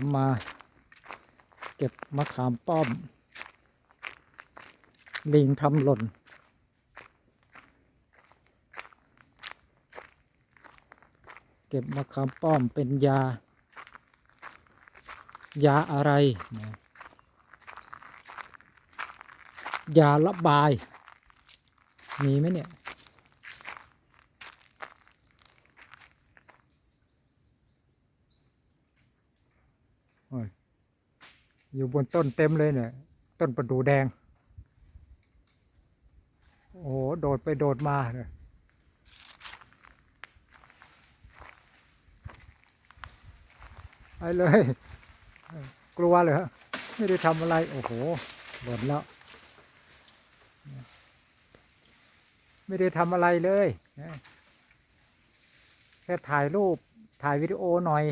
จะมาเก็บมะขามป้อม ลิงทำหล่น เก็บมะขามป้อมเป็นยา ยาอะไร ยาระบาย มีไหมเนี่ย อยู่บนต้นเต็มเลยเนี่ย ต้นประดูแดง โอ้โห โดดไปโดดมาเนี่ยไปเลย กลัวเหรอไม่ได้ทำอะไร โอ้โหหล่นแล้ว ไม่ได้ทำอะไรเลย แค่ถ่ายรูปถ่ายวิดีโอหน่อย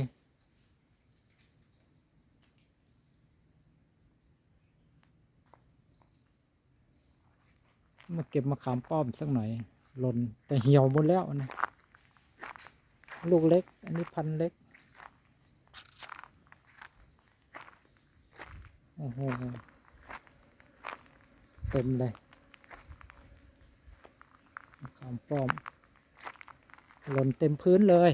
มาเก็บมะขามป้อมสักหน่อยหล่นแต่เหี่ยวหมดแล้วนะ ลูกเล็ก อันนี้พันเล็ก โอ้โห เต็มเลยมะขามป้อม หล่นเต็มพื้นเลย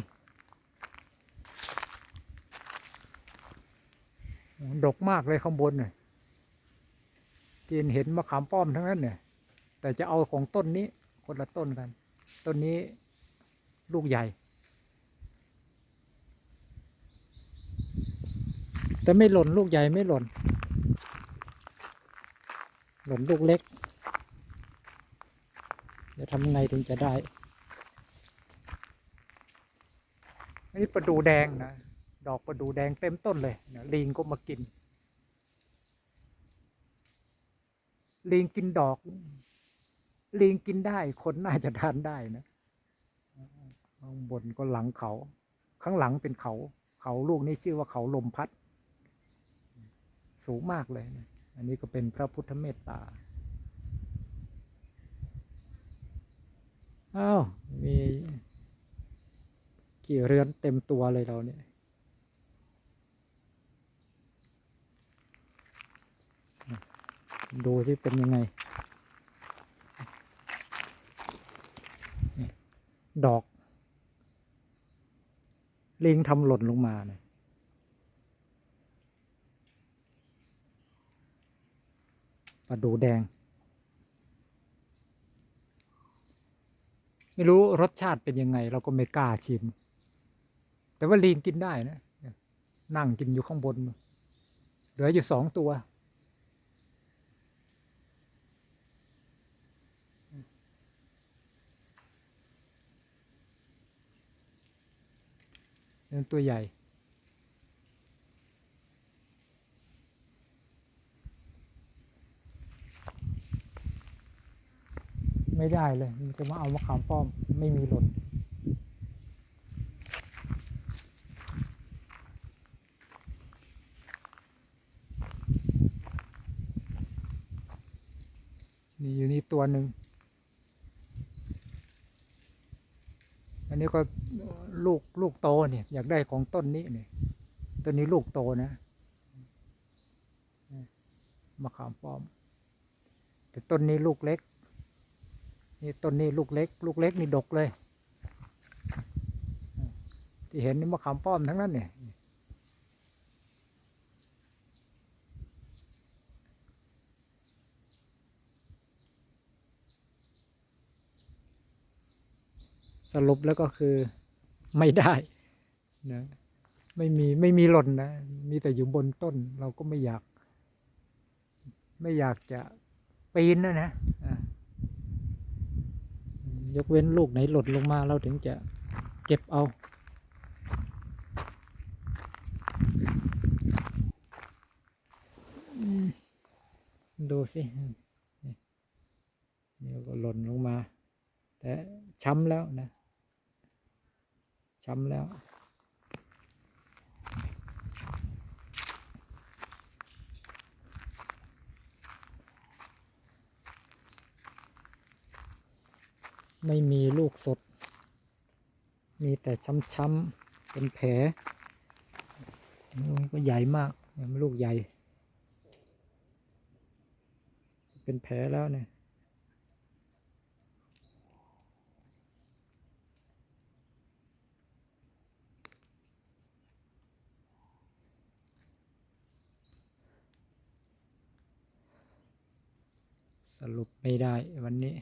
ดกมากเลยข้างบนเนี่ยเห็นมะขามป้อมทั้งนั้นเนี่ย แต่จะเอาของต้นนี้คนละต้นกัน ต้นนี้ลูกใหญ่ แต่ไม่หล่นลูกใหญ่ไม่หล่น หล่นลูกเล็ก จะทำไงถึงจะได้อันนี้ประดูแดงนะ ดอกประดูแดงเต็มต้นเลยนะลิงก็มากินลิงกินดอก ลิงกินได้ คนน่าจะทานได้นะข้างบนก็หลังเขา ข้างหลังเป็นเขา เขาลูกนี้ชื่อว่าเขาลมพัด สูงมากเลยนะอันนี้ก็เป็นพระพุทธเมตตาอ้าวมีกี่เรือนเต็มตัวเลยเราเนี่ยดูที่เป็นยังไง ดอก ลิงทำหล่นลงมาเนี่ยปลาดูแดง ไม่รู้รสชาติเป็นยังไง เราก็ไม่กล้าชิม แต่ว่าลิงกินได้นะ นั่งกินอยู่ข้างบน เหลืออยู่สองตัว เป็นตัวใหญ่ ไม่ได้เลย มันจะมาเอามะขามป้อม ไม่มีหล่นนี่อยู่นี่ตัวหนึ่ง นี้ก็ลูกลูกโตเนี่ยอยากได้ของต้นนี้เนี่ยต้นนี้ลูกโตนะมะขามป้อม แต่ต้นนี้ลูกเล็ก นี่ต้นนี้ลูกเล็ก ลูกเล็กนี่ดกเลย ที่เห็นนี่มะขามป้อมทั้งนั้นเนี่ย สรุปแล้วก็คือไม่ได้นะไม่มีไม่มีหล่นนะ มีแต่อยู่บนต้นเราก็ไม่อยาก ไม่อยากจะปีนนะนะอะยกเว้นลูกไหนหล่นลงมาเราถึงจะเก็บเอาอืมดูสินี่นี่ก็หล่นลงมา แต่ช้ำแล้วนะ ช้ำแล้วไม่มีลูกสด มีแต่ช้ำๆ เป็นแผลลูกก็ใหญ่มากเนี่ยลูกใหญ่ เป็นแผลแล้วเนี่ย สรุปไม่ได้วันนี้